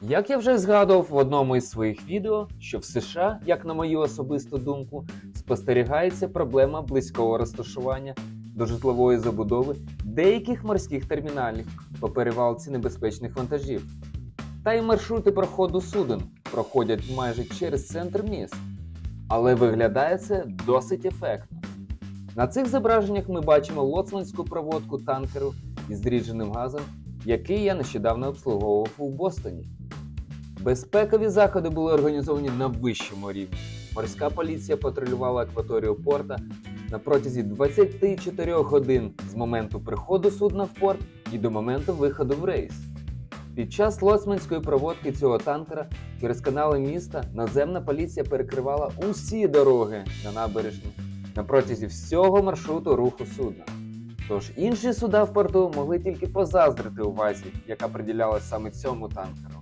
Як я вже згадував в одному із своїх відео, що в США, як на мою особисту думку, спостерігається проблема близького розташування до житлової забудови деяких морських терміналів по перевалці небезпечних вантажів. Та й маршрути проходу суден проходять майже через центр міст. Але виглядає це досить ефектно. На цих зображеннях ми бачимо лоцманську проводку танкеру із зрідженим газом, який я нещодавно обслуговував у Бостоні. Безпекові заходи були організовані на вищому рівні. Морська поліція патрулювала акваторію порта на протязі 24 годин з моменту приходу судна в порт і до моменту виходу в рейс. Під час лоцманської проводки цього танкера через канали міста наземна поліція перекривала усі дороги на набережні на протязі всього маршруту руху судна. Тож інші суда в порту могли тільки позаздрити увазі, яка приділялась саме цьому танкеру.